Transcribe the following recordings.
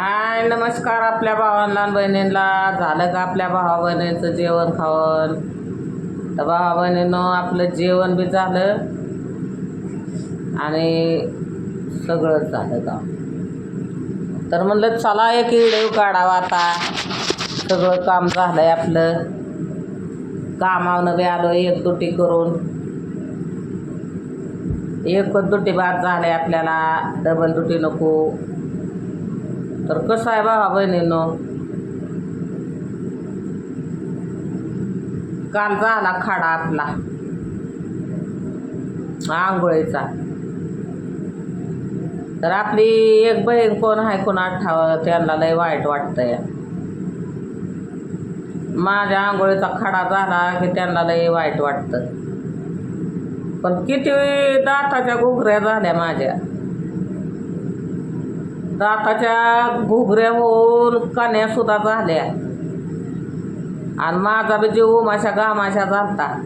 हाय नमस्कार आपल्या भावांना लहान बहिणींना. झालं का आपल्या भावा बहिणींचं जेवण खावण? तर भावा बहिणीनं आपलं जेवण बी झालं. आणि सगळंच झालं का? तर म्हणलं चला एक व्हिडिओ काढावा आता. सगळं काम झालं आहे आपलं. कामावनं बी आलो एक दुटी करून. एकच दुटी बाद झाले आपल्याला. डबल दुटी नको. तर कसं आहे बाबा बहिणीनं? काल झाला खाडा आपला. आंघोळीचा. तर आपली एक बहीण कोण आहे कोण आठावं त्यांना लय वाईट वाटतंय. माझ्या आंघोळीचा खडा झाला की त्यांना लय वाईट वाटतं. पण किती दाताच्या घुगऱ्या झाल्या माझ्या. दाताच्या घुगऱ्या होऊन कण्यासुद्धा झाल्या. आणि माझा बी जीव उमाशा घामाशा झालता.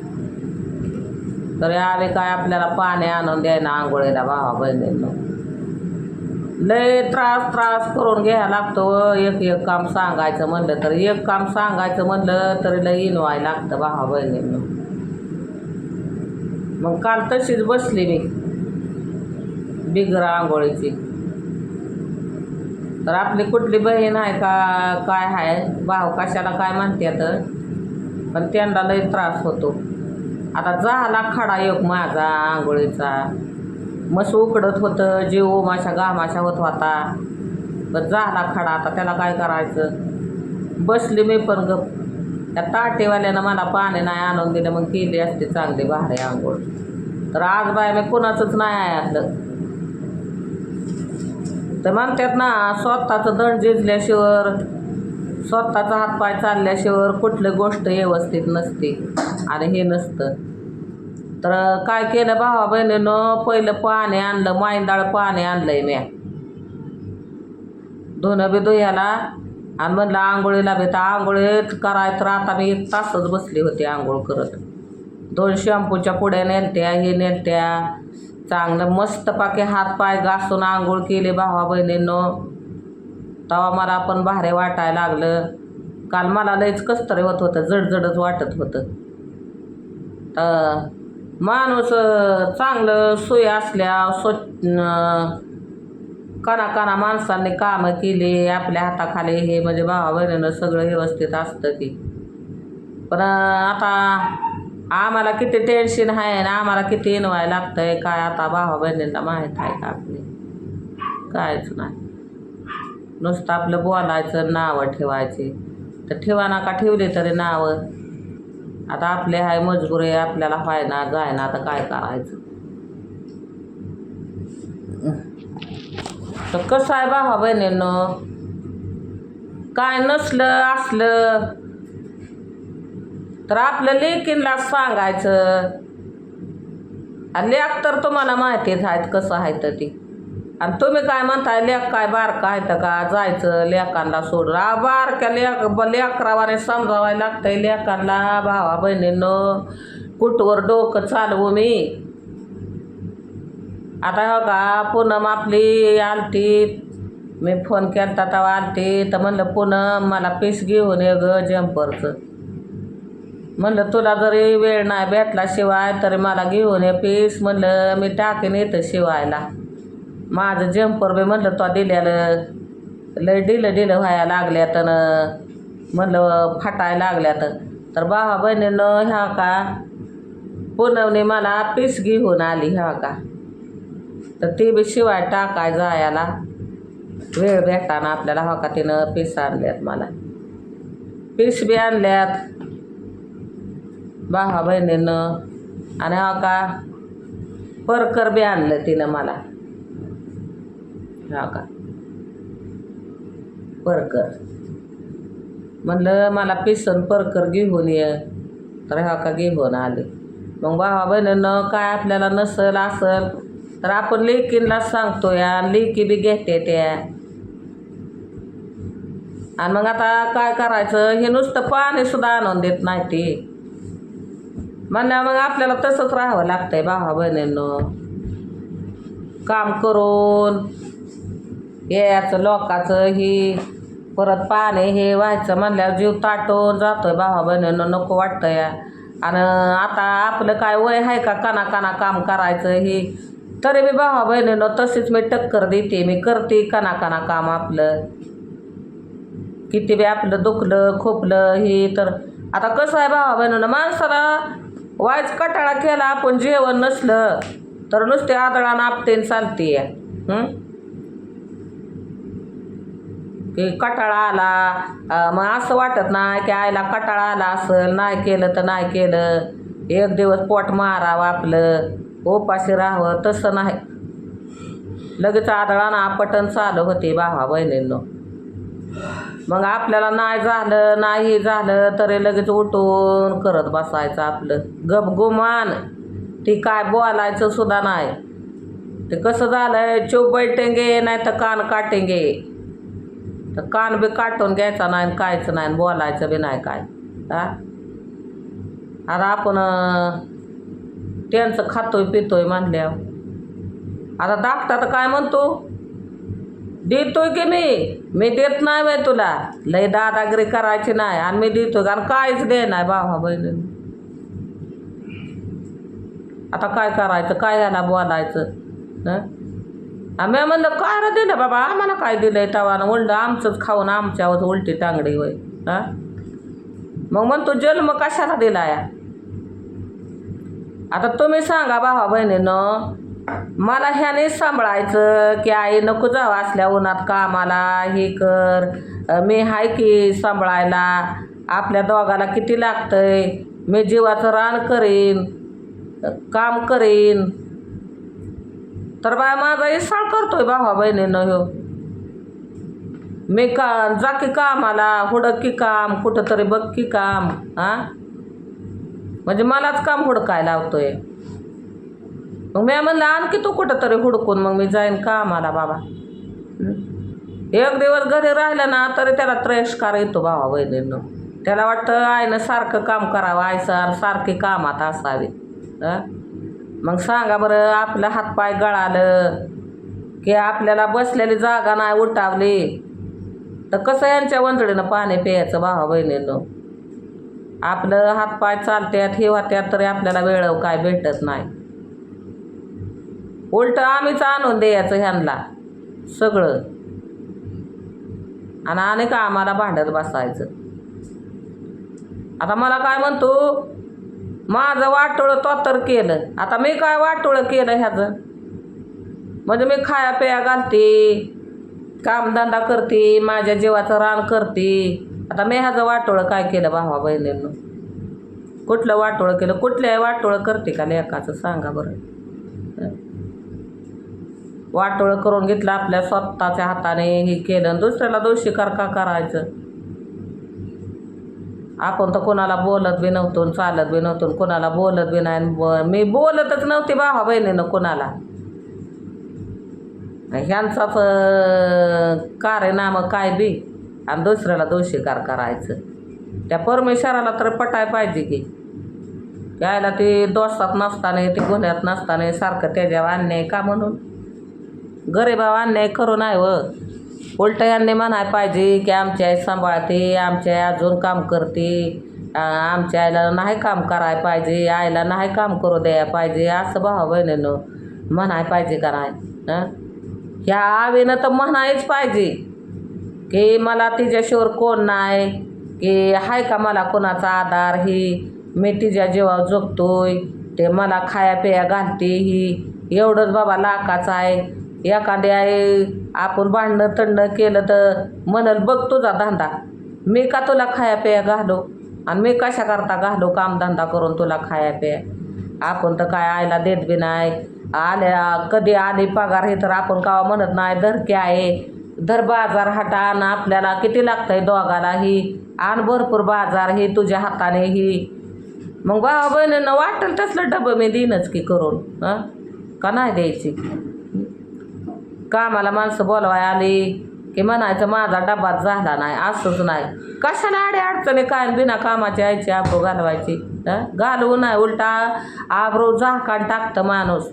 तरी आले काय आपल्याला पाणी आणून द्यायला आंघोळीला भावा बहिणींनो. लय त्रास त्रास करून घ्यायला लागतो एक एक काम सांगायचं म्हणलं तर एक काम सांगायचं म्हणलं तरी लय इनवाय लागतं भावा बहिणींनो. मग काल तशीच बसली मी. बिगरा आंघोळीची. तर आपली कुठली बहीण आहे का काय आहे भाव कशाला काय तर पण त्यांना लई त्रास होतो. आता झाला खडा एक माझा आंघोळीचा. मस्त उकडत होतं जीव माशा गामाशा होत होता. पण झाला खडा आता त्याला काय करायचं? बसली मी पण गप. त्या ताटेवाल्यानं मला पाणी नाही आणून दिलं मग केली असते चांगली भारी आंघोळ. तर आज बाय मी कोणाचंच नाही ऐकलं तर म्हणतात ना स्वतःचं दंड झिजल्याशिवर स्वतःचा हातपाय चालल्याशिवर कुठली गोष्ट व्यवस्थित नसते. आणि हे नसतं. तर काय केलं भावा बहिणीनं? पहिलं पाणी आणलं माईंदाळ पाणी आणलंय म्या. धुणं बी धुयाला. आणि म्हणलं आंघोळीला बी तर आंघोळीत कराय तर आता मी एक तासच बसली होती आंघोळ करत. दोन शॅम्पूच्या पुड्या नेलत्या हे नेलत्या. चांगलं मस्त पाके हात पाय घासून आंघोळ केले भावा बहिणीनं. तेव्हा मला पण भारे वाटायला लागलं. काल मला लयच कसतरी होत होतं जडजडच वाटत होतं. तर माणूस चांगलं सोय असल्या स्वच्छ काना काना माणसांनी कामं केली आपल्या हाताखाली हे म्हणजे भावा बहिणीनं सगळं व्यवस्थित असतं की. पण आता आम्हाला किती टेन्शन आहे आणि आम्हाला किती इनवाय लागतंय काय आता भावा बहिणींना माहीत आहे का आपली? कायच नाही. नुसतं आपलं बोलायचं नावं ठेवायची. तर ठेवा नका ठेवली तरी नावं? आता आपले आहे मजबुरी आहे आपल्याला व्हाय ना जाय ना आता काय करायचं? तर कसं आहे भावा बहिणींनो? काय नसलं असलं. तर आपलं लेकीनला सांगायचं. आणि लेख तर तुम्हाला माहितीच आहेत कसं आहे तर ती. आणि तुम्ही काय म्हणताय लेख काय बारका आहे तर का? जायचं लेखांना सोडून. आ बारक्या लेक ब- लेकरावाने समजावायला लागतंय लेखांना. भावा बहिणीनं कुठवर डोकं चालवू मी? आता हो का? पूनम आपली आलती. मी फोन केला तेव्हा आलती. तर म्हणलं पूनम मला पीस घेऊन ये ग जम्परचं म्हणलं तुला जरी वेळ नाही भेटला शिवाय तरी मला घेऊन ये पीस म्हणलं मी टाकीन येतं शिवायला. माझं जम्पर बी म्हणलं तो दिल्यानं लय डिलं डिलं व्हायला लागल्यात न म्हणलं फाटायला लागल्यात. तर भावा बहिणीनं ह्या का? पुनवने मला पीस घेऊन आली ह्या का? तर ती बी शिवाय टाकाय जायला. वेळ भेटाना आपल्याला हो का? तिनं पीस आणल्यात मला. पीस बी आणल्यात. भावा बहिणीनं आणि हा का परकर बी आणलं तिनं मला. हा का? परकर. म्हणलं मला पिसन परकर घेऊन ये. तर हा का घेऊन आले. मग भावा बहिणीनं काय आपल्याला नसल असल तर आपण लेकींना सांगतो या लेकी बी घेते त्या आणि मग आता काय करायचं? हे नुसतं पाणीसुद्धा आणून देत नाही ती. म्हणल्या मग आपल्याला तसंच राहावं लागतंय भावा बहिणींनो. काम करून याचं लोकाचं ही परत पाणी हे व्हायचं म्हणल्यावर जीव ताटून जातोय भावा बहिणींनो नको वाटतं या आणि आता आपलं काय वय आहे का काना काना काम करायचं हे? तरी मी भावा बहिणीनं तशीच मी टक्कर देते मी करते काना काना काम आपलं. किती बी आपलं दुखलं खोपलं हे तर. आता कसं आहे भावा बहिणीनं माणसाला वायच कटाळा केला आपण जेवण नसलं तर नुसते आदळानं नापतेन चालते. की कटाळा आला मग असं वाटत नाही की आईला कटाळा आला असेल नाही केलं तर नाही केलं. एक दिवस पोट मारावं आपलं उपाशी राहावं तसं नाही. लगेच आदळानं पटन चालू होते भावा बहिणींनो मग आपल्याला नाही झालं नाही झालं तरी लगेच उठून करत बसायचं आपलं. गपगुमान ती काय बोलायचं सुद्धा नाही. ते कसं झालं चूप बैठेंगे नाही तर कान काटेंगे. तर कान बी काटून घ्यायचा नाही आणि कायच नाही आणि बोलायचं बी नाही काय. हा? आता आपण त्यांचं खातोय पितोय म्हणल्यावर. आता दाखता तर काय म्हणतो? देतोय की मी मी देत नाही बाई तुला. लय दादागिरी करायची नाही. आणि मी देतोय. कारण काहीच दे नाही भावा बहिणीनं. आता काय करायचं? काय घ्यायला बोलायचं? आम्ही म्हणलं काय रे दिलं बाबा? आम्हाला काय दिलंय तवानं? उलट आमचंच खाऊन आमच्यावर उलटी टांगडी होय. हा? मग म्हणतो जन्म कशाला दिला या आता तुम्ही सांगा भावा बहिणीनं मला ह्याने सांभाळायचं की आई नको जावं असल्या उन्हात कामाला हे कर. मी हाय की सांभाळायला. आपल्या दोघाला किती लागतंय? मी जीवाचं रान करीन काम करीन. तर बाय माझा इसाळ करतोय भावा बहिणीनं ह्यो. मी का जा की कामाला हुडक की काम कुठं तरी बघ की काम हां म्हणजे मलाच काम हुडकाय लावतोय. मग मी म्हणलं आणखी तू कुठं तरी हुडकून मग मी जाईन कामाला बाबा. एक दिवस घरी राहिलं ना तरी त्याला त्रयस्कार येतो भावा बहिणींनो त्याला वाटतं आईनं सारखं काम करावं आई सारखी कामात असावी. मग सांगा बरं आपलं हातपाय गळालं की आपल्याला बसलेली जागा नाही उठावली तर कसं यांच्या वंजळीनं पाणी प्यायचं भावा बहिणीनं आपलं हातपाय चालत्यात हे वात्यात तरी आपल्याला वेळ काय भेटत नाही. उलट आम्हीच आणून द्यायचं ह्यांना. सगळं. आणि अनेक आम्हाला भांडत बसायचं? आता मला काय म्हणतो? माझं वाटोळं तो तर केलं. आता मी काय वाटोळं केलं ह्याचं? म्हणजे मी खाया पिया घालते कामधंदा करते माझ्या जीवाचं रान करते. आता मी ह्याचं वाटोळं काय केलं भावा बहिणींना? कुठलं वाटोळं केलं? कुठल्याही वाटोळं करते का लेकाचं? सांगा बरं. वाटोळं करून घेतलं आपल्या स्वतःच्या हाताने हे केलं. आणि दुसऱ्याला दोषी कर का करायचं? आपण तर कोणाला बोलत बी नव्हतो चालत बी नव्हतो कोणाला बोलत बी नाही. आणि मी बोलतच नव्हते भावा बहिणीनं कोणाला. ह्यांचाच अं, काय बी? आणि दुसऱ्याला दोषीकार करायचं. त्या परमेश्वराला तर पटाय पाहिजे की. यायला ते दोषात नसताना ते गुन्ह्यात नसताना सारखं त्याच्यावर अन्याय का म्हणून? गरीबावर अन्याय करू नाही व उलट यांनी म्हणाय पाहिजे की आमची आई सांभाळते आमची आई अजून काम करते. आमच्या आईला नाही काम करायला पाहिजे आईला नाही काम करू द्यायला पाहिजे असं भावा बहिणीनं म्हणाय पाहिजे का नाही? ह्या आवीनं तर म्हणायच पाहिजे की मला तिच्याशिवर कोण नाही की हाय का मला कोणाचा आधार? ही मी तिच्या जीवावर जगतोय ते मला खाया पिया घालते ही एवढंच बाबा लाखाचं आहे. एखादी आहे आपण भांडणं तंडणं केलं तर म्हणल बघ तुझा धंदा. मी का तुला खाया पिया घालो? आणि मी कशा करता घालो कामधंदा करून तुला खाया पिया आपण तर काय आयला देत बी नाही. आल्या कधी आली पगार हे तर आपण कावा म्हणत नाही. धरके आहे धर बाजार हाटा आण. आपल्याला किती लागतंय दोघाला ही? आण भरपूर बाजार ही तुझ्या हाताने ही. मग भावा बहिणीनं वाटेल तसलं डबं मी देईनच की करून हां? का नाही द्यायची? कामाला माणसं बोलवाय आली की म्हणायचं माझा डबाच झाला नाही असंच नाही. कशाला आडे अडचणी काय बिना कामाची यायची आब्रू घालवायची? घालवू नाही उलटा आब्रू झाकान टाकतं माणूस.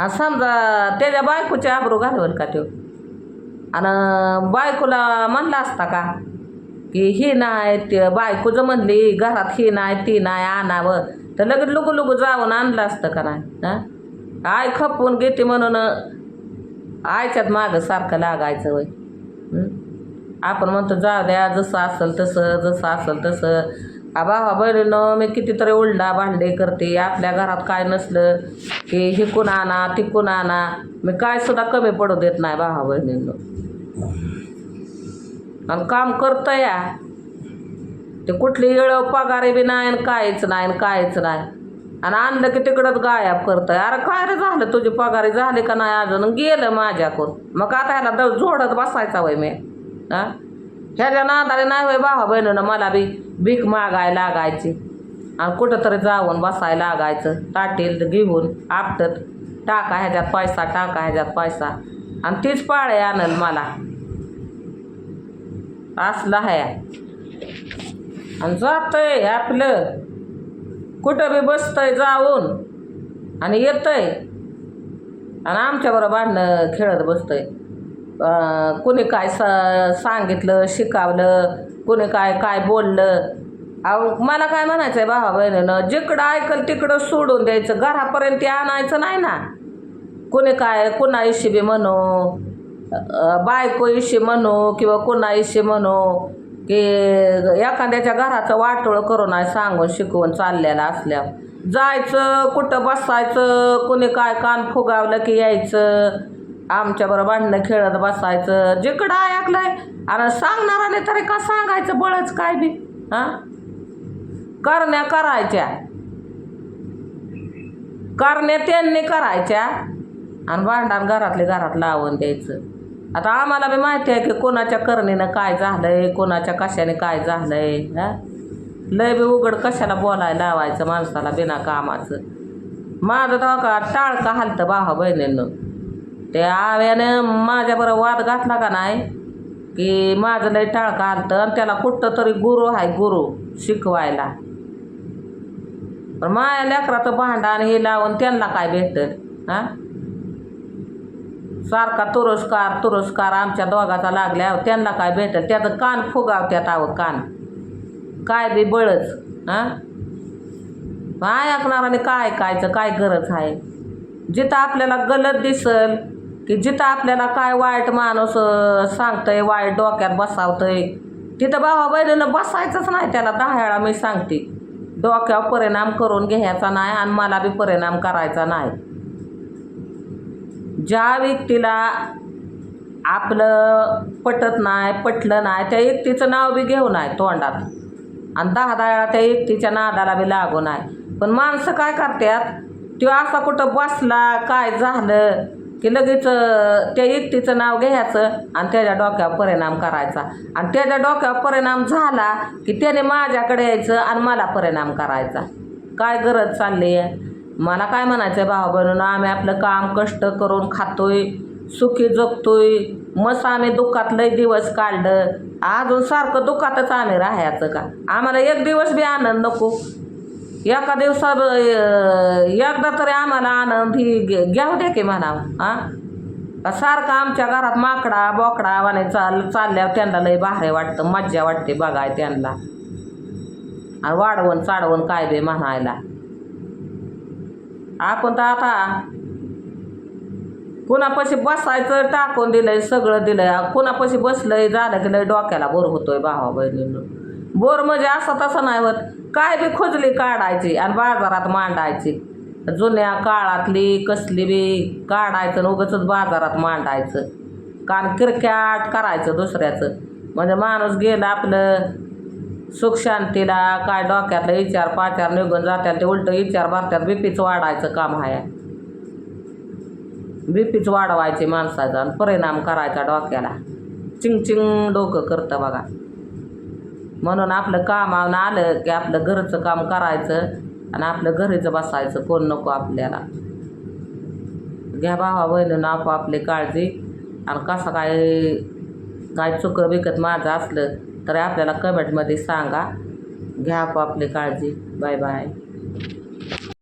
आणि समजा त्याच्या बायकोची आब्रू घालवल का तो आणि बायकोला म्हणला असता का की ही नाही ते बायकोचं म्हणली घरात ही नाही ती नाही आणावं. तर लगेच लुगू लुगू जाऊन आणलं असतं का नाही? हां? आय खपवून घेते म्हणून आयच्यात मागं सारखं लागायचं वय आपण म्हणतो जा द्या जसं असेल तसं जसं असेल तसं. आ भावा बहिणीनं मी कितीतरी उलडा भांडे करते आपल्या घरात काय नसलं की हिकून आणा तिकून आणा. मी काय सुद्धा कमी पडू देत नाही भावा बहिणीनं. आणि काम करतं या. ते कुठली येळ पगारी बी नाही आणि काहीच नाही आणि नाही. आणि आणलं की तिकडंच गायब करतं अरे काय रे झालं? तुझी पगारी झाली का नाही अजून? गेलं माझ्याकडून. मग आता ह्याला द जोडत बसायचा वय मी. हा? ह्याच्या नादाने नाही वय भावा बहिणीनं मला बी भीक मागाय लागायची. आणि कुठंतरी जाऊन बसायला लागायचं. ताटील घेऊन आपटत. टाका ह्याच्यात पैसा टाका ह्याच्यात पैसा. आणि तीच पाळे आणल मला. असलं ह्या. आणि जातंय आपलं. कुठं बी बसतंय जाऊन. आणि येतंय. आणि आमच्याबरोबर भांडणं खेळत बसतंय. कुणी काय सा सांगितलं शिकावलं कुणी काय काय बोललं. अहो मला काय म्हणायचं आहे भावा बहिणीनं जिकडं ऐकल तिकडं सोडून द्यायचं घरापर्यंत आणायचं नाही ना. कुणी काय कुणा इशी बी म्हणू बायको इशी म्हणू किंवा कुणा इशी म्हणू की एखाद्याच्या घराचं वाटोळं करून आहे सांगून शिकवून चाललेलं असल्यावर. जायचं कुठं बसायचं कुणी काय कान फुगावलं की यायचं आमच्याबरोबर भांडणं खेळत बसायचं जिकडं ऐकलंय आणि सांगणाराने तरी का सांगायचं बळच काय बी हां? करण्या करायच्या. करण्या त्यांनी करायच्या. आणि भांडण घरातले घरात लावून द्यायचं. आता आम्हाला बी माहिती आहे की कोणाच्या करणीनं काय झालंय कोणाच्या कशाने काय झालंय हा? लय बी उघड कशाला बोलायला लावायचं माणसाला बिना कामाचं. माझं का टाळका हालतं भावा बहिणीनं. ते आव्यानं माझ्याबरोबर वाद घातला का नाही? की माझं लय टाळका हालतं आणि त्याला कुठं तरी गुरु आहे गुरु शिकवायला. पण माया लेकराचं भांडण हे लावून त्यांना काय भेटेल हां? सारखा तुरस्कार तुरस्कार आमच्या दोघाचा लागल्या त्यांना काय भेटेल? त्याचं कान फुगावत्यात आव कान. काय बी बळच हां? काय ऐकणाराने काय ऐकायचं काय गरज आहे? जिथं आपल्याला गलत दिसल की जिथं आपल्याला काय वाईट माणूस सांगतंय वाईट डोक्यात बसावतंय तिथं भावा बहिणीनं बसायचंच नाही त्याला. दहा वेळा मी सांगते डोक्यावर परिणाम करून घ्यायचा नाही आणि मला बी परिणाम करायचा नाही. ज्या व्यक्तीला आपलं पटत नाही पटलं नाही त्या एकटीचं नाव बी घेऊ नाही तोंडात. आणि दहा दहा त्या एकटीच्या नादाला बी लागू नाही पण माणसं काय करतात? तो असा कुठं बसला काय झालं की लगेच त्या एकटीचं नाव घ्यायचं आणि त्याच्या डोक्यावर परिणाम करायचा. आणि त्याच्या डोक्यावर परिणाम झाला की त्याने माझ्याकडे यायचं आणि मला परिणाम करायचा. काय गरज चालली आहे मला काय म्हणायचं आहे भावा बहिणीनं आम्ही आपलं काम कष्ट करून खातोय सुखी जगतोय. मस्त आम्ही दुःखात लय दिवस काढलं. अजून सारखं दुःखातच आम्ही राहायचं का? आम्हाला एक दिवस बी आनंद नको. एका दिवसात एकदा तरी आम्हाला आनंद ही घे- घ्याव द्या की म्हणावं हां? सारखं आमच्या घरात माकडा बोकडा वाने चाल चालल्यावर त्यांना लय भारी वाटतं मज्जा वाटते बघाय त्यांना. आणि वाढवून चाढवण काय बे म्हणायला. आपण तर आता कुणापाशी बसायचं टाकून दिलंय सगळं दिलंय. कुणापाशी बसलंय झालं की लय डोक्याला बोर होतोय भावा बहिणीनं. बोर म्हणजे असं तसं नाही होत. काय बी खुजली काढायची आणि बाजारात मांडायची. जुन्या काळातली कसली बी काढायचं आणि बाजारात मांडायचं. कारण किरक्याट करायचं दुसऱ्याचं. म्हणजे माणूस गेला आपलं सुख शांतीला काय डोक्यातलं विचार पाचार निघून जात्यात ते उलटं विचार भरत्यात बीपीच वाढायचं काम आहे. बीपीच वाढवायचे माणसाचा आणि परिणाम करायचा डोक्याला. चिंग चिंग डोकं करतं बघा. म्हणून आपलं कामावून आलं की आपलं घरचं काम करायचं आणि आपलं घरीचं बसायचं. कोण नको आपल्याला? घ्या भावा बहिणीनं आपोआपली काळजी. आणि कसं काय काय चुकं बिकत माझं असलं तर आपल्याला कमेंटमध्ये सांगा. घ्या आपापली काळजी. Bye bye.